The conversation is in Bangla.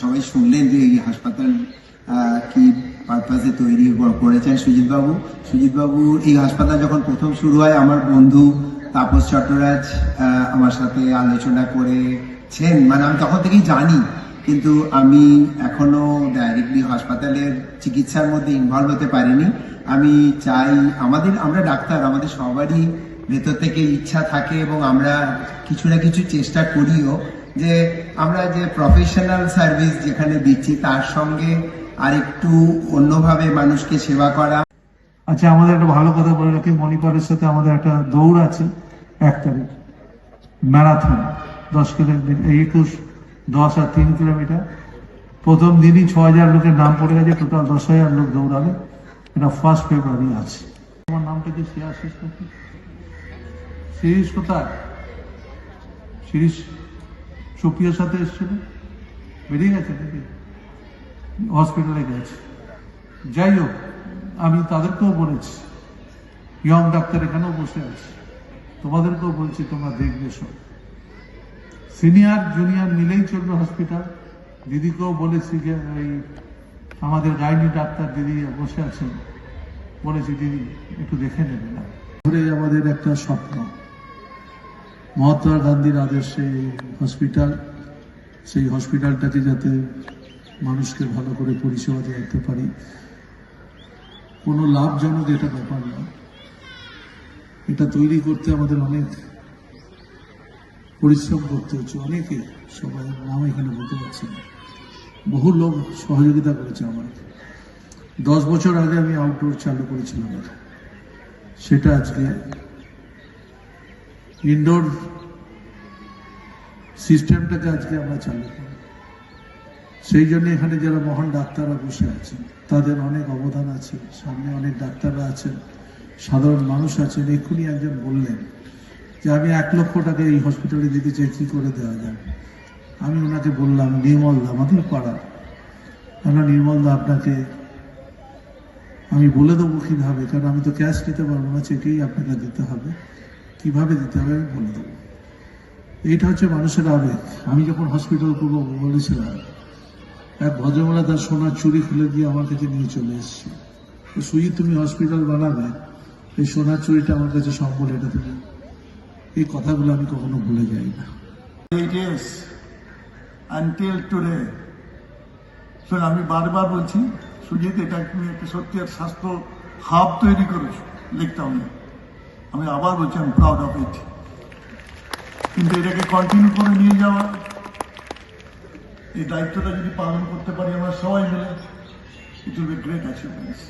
সবাই শুনলেন যে এই হাসপাতাল কি পারপাসে তৈরি করেছেন সুজিত বাবু সুজিত বাবু এই হাসপাতাল যখন প্রথম শুরু হয়, আমার বন্ধু তাপস চট্টরাজ আমার সাথে আলোচনা করেছেন। মানে আমি তখন থেকেই জানি, কিন্তু আমি এখনও ডাইরেক্টলি হাসপাতালের চিকিৎসার মধ্যে ইনভলভ হতে পারিনি। আমি চাই, আমাদের, আমরা ডাক্তার, আমাদের সবারই ভেতর থেকে ইচ্ছা থাকে এবং আমরা কিছু না কিছু চেষ্টা করিও। যে আমরা যে প্রফেশনাল সার্ভিস যেখানে দিচ্ছি, তার সঙ্গে আর একটু অন্যভাবে মানুষকে সেবা করা। আচ্ছা আমাদের একটা ভালো কথা বলে রাখি। মণিপালের সাথে আমাদের একটা দৌড় আছে এক তারিখ। ম্যারাথন, দশ কিলোমিটার একুশ, দশ আর তিন কিলোমিটার। প্রথম দিনই ছ হাজার লোকের নাম পড়ে গেছে, টোটাল দশ হাজার লোক দৌড়াবে। এটা ফার্স্ট ফেব্রুয়ারি আছে। আমার নামটা কি শেয়ার শেষ শিরিষ কোথায়? সুপ্রিয়ার সাথে এসেছিল? বেরিয়ে গেছে নাকি? হসপিটালে গেছে। যাই হোক, আমি তাদেরকেও বলেছি, ইয়ং ডাক্তার এখানেও বসে আছে। তোমাদেরকেও বলছি, তোমরা দেখবে সব। সিনিয়র, জুনিয়র মিলেই চলবে হসপিটাল। দিদিকেও বলেছি যে, এই আমাদের গাইনি ডাক্তার দিদি বসে আছেন। বলেছি, দিদি, একটু দেখে নেবে না। ধরে আমাদের একটা স্বপ্ন। মহাত্মা গান্ধীর আদর্শে হসপিটাল, সেই হসপিটালটাকে যাতে মানুষকে ভালো করে পরিষেবা দিতে পারি। কোনো লাভজনক এটা ব্যাপার না। এটা তৈরি করতে আমাদের অনেক পরিশ্রম করতে হচ্ছে। অনেকে সবাই নাম এখানে বলতে পারছি না। বহু লোক সহযোগিতা করেছে আমার দশ বছর আগে আমি আউটডোর চালু করেছিলাম। সেটা আজকে ইনডোর সিস্টেমটাকে আজকে আমরা চালু করি। সেই জন্য এখানে যারা মহান ডাক্তাররা বসে আছেন, তাদের অনেক অবদান আছে, সামনে অনেক ডাক্তাররা আছেন, সাধারণ মানুষ আছেন। এক্ষুনি একজন বললেন যে, আমি এক লক্ষ টাকা এই হসপিটালে দিতে চাই, কি করে দেওয়া যাবে? আমি ওনাকে বললাম, নির্মল দা, আমাদের পাড়া। আমরা নির্মলদা আপনাকে, আমি বলে দেবো কীভাবে? কারণ আমি তো ক্যাশ নিতে পারব না চেকেই আপনাকে দিতে হবে। কীভাবে দিতে হবে আমি বলে দেবো। এইটা হচ্ছে মানুষের আবেগ। আমি যখন হসপিটাল করব বলেছিলাম এক ভদ্রমহিলা তার সোনার চুরি খুলে দিয়ে আমার কাছে নিয়ে চলে এসেছে। তো সুজি তুমি হসপিটাল বানাবে, এই সোনার চুরিটা আমার কাছে সম্বল এটা তুমি এই কথাগুলো আমি কখনো ভুলে যাই না। আমি বারবার বলছি, সুজিত, এটা তুমি একটা সত্যি স্বাস্থ্য হাব তৈরি করেছ। লিখতাম না আমি আবার বলছি আমি প্রাউড অফ ইট কিন্তু এটাকে কন্টিনিউ করে নিয়ে যাওয়া, এই দায়িত্বটা যদি পালন করতে পারি আমরা সবাই মিলে it will be great achievements